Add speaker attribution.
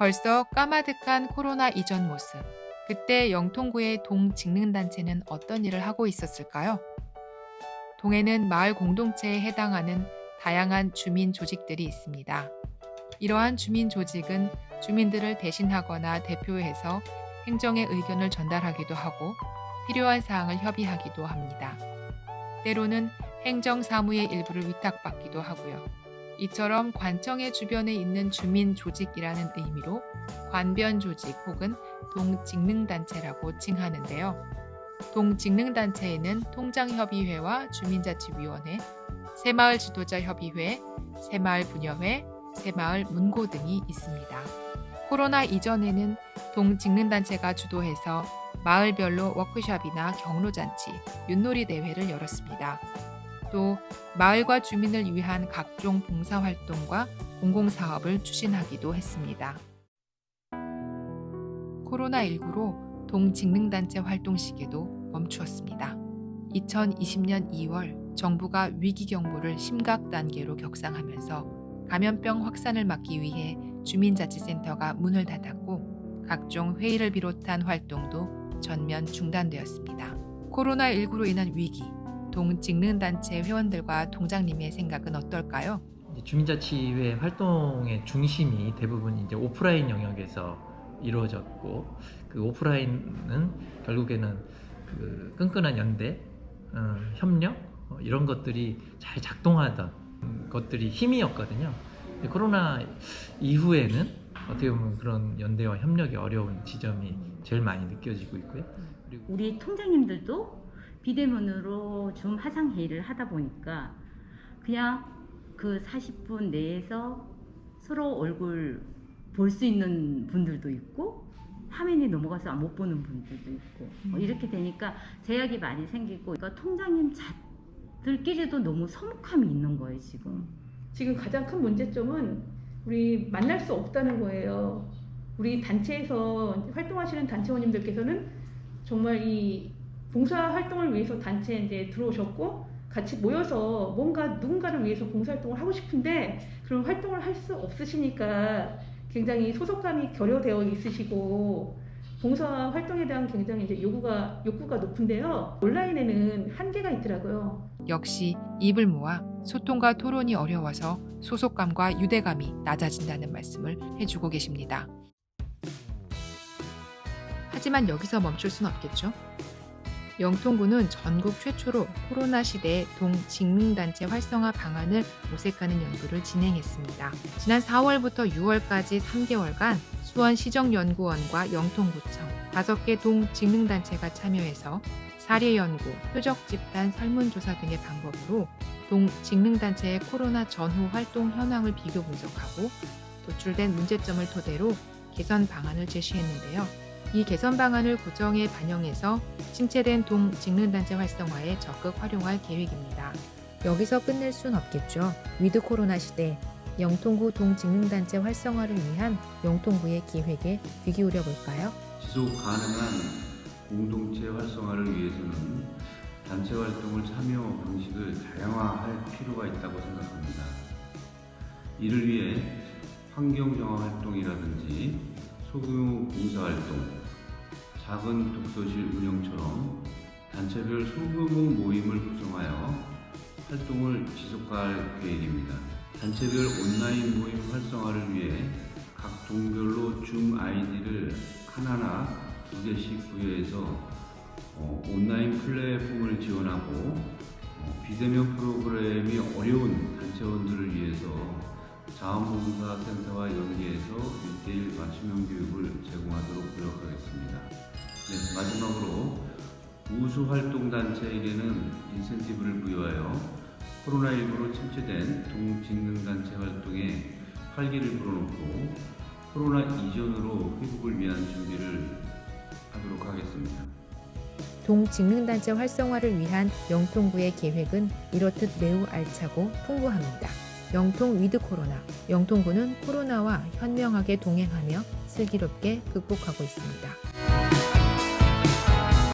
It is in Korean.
Speaker 1: 벌써 까마득한 코로나 이전 모습. 그때 영통구의 동 직능단체는 어떤 일을 하고 있었을까요? 동에는 마을 공동체에 해당하는 다양한 주민 조직들이 있습니다. 이러한 주민 조직은 주민들을 대신하거나 대표해서 행정의 의견을 전달하기도 하고 필요한 사항을 협의하기도 합니다. 때로는 행정 사무의 일부를 위탁받기도 하고요. 이처럼 관청의 주변에 있는 주민 조직이라는 의미로 관변 조직 혹은 동직능단체라고 칭하는데요. 동직능단체에는 통장협의회와 주민자치위원회, 새마을 지도자 협의회, 새마을 분여회, 새마을 문고 등이 있습니다. 코로나 이전에는 동직능단체가 주도해서 마을별로 워크숍이나 경로잔치, 윷놀이 대회를 열었습니다. 또 마을과 주민을 위한 각종 봉사활동과 공공사업을 추진하기도 했습니다. 코로나19로 동직능단체 활동 시기도 멈추었습니다. 2020년 2월 정부가 위기경보를 심각 단계로 격상하면서 감염병 확산을 막기 위해 주민자치센터가 문을 닫았고 각종 회의를 비롯한 활동도 전면 중단되었습니다. 코로나19로 인한 위기, 동직능단체 회원들과 동장님의 생각은 어떨까요?
Speaker 2: 주민자치회 활동의 중심이 대부분 이제 오프라인 영역에서 이루어졌고 그 오프라인은 결국에는 그 끈끈한 연대, 어, 협력 어, 이런 것들이 잘 작동하던 음, 것들이 힘이었거든요. 코로나 이후에는 어떻게 보면 그런 연대와 협력이 어려운 지점이 제일 많이 느껴지고 있고요. 그리고
Speaker 3: 우리 통장님들도 비대면으로 좀 화상 회의를 하다 보니까 그냥 그 40분 내에서 서로 얼굴 볼 수 있는 분들도 있고 화면이 넘어가서 못 보는 분들도 있고 뭐 이렇게 되니까 제약이 많이 생기고 그러니까 통장님 자들끼리도 너무 서먹함이 있는 거예요 지금.
Speaker 4: 지금 가장 큰 문제점은 우리 만날 수 없다는 거예요. 우리 단체에서 활동하시는 단체원님들께서는 정말 이 봉사 활동을 위해서 단체에 이제 들어오셨고 같이 모여서 뭔가 누군가를 위해서 봉사 활동을 하고 싶은데 그런 활동을 할 수 없으시니까 굉장히 소속감이 결여되어 있으시고 봉사 활동에 대한 굉장히 이제 요구가 욕구가 높은데요. 온라인에는 한계가 있더라고요.
Speaker 1: 역시 입을 모아 소통과 토론이 어려워서 소속감과 유대감이 낮아진다는 말씀을 해주고 계십니다. 하지만 여기서 멈출 순 없겠죠? 영통구는 전국 최초로 코로나 시대의 동직능단체 활성화 방안을 모색하는 연구를 진행했습니다. 지난 4월부터 6월까지 3개월간 수원시정연구원과 영통구청 5개 동직능단체가 참여해서 사례 연구, 표적 집단 설문조사 등의 방법으로 동직능단체의 코로나 전후 활동 현황을 비교 분석하고 도출된 문제점을 토대로 개선 방안을 제시했는데요. 이 개선 방안을 구정에 반영해서 침체된 동 직능단체 활성화에 적극 활용할 계획입니다. 여기서 끝낼 순 없겠죠. 위드 코로나 시대 영통구 동직능단체 활성화를 위한 영통구의 기획에 귀 기울여 볼까요?
Speaker 5: 지속 가능한 공동체 활성화를 위해서는 단체 활동을 참여 방식을 다양화할 필요가 있다고 생각합니다. 이를 위해 환경 정화 활동이라든지 소규모 봉사활동, 작은 독서실 운영처럼 단체별 소규모 모임을 구성하여 활동을 지속할 계획입니다. 단체별 온라인 모임 활성화를 위해 각 동별로 줌 아이디를 하나나 두 개씩 부여해서 어, 온라인 플랫폼을 지원하고 어, 비대면 프로그램이 어려운 단체원들을 위해서 자원봉사센터와 연계해서 1대1 맞춤형 교육을 제공하도록 노력하겠습니다. 네, 마지막으로 우수활동단체에게는 인센티브를 부여하여 코로나19로 침체된 동직능단체 활동에 활기를 불어넣고 코로나 이전으로 회복을 위한 준비를 하도록 하겠습니다.
Speaker 1: 동직능단체 활성화를 위한 영통구의 계획은 이렇듯 매우 알차고 풍부합니다. 영통 위드 코로나. 영통구는 코로나와 현명하게 동행하며 슬기롭게 극복하고 있습니다.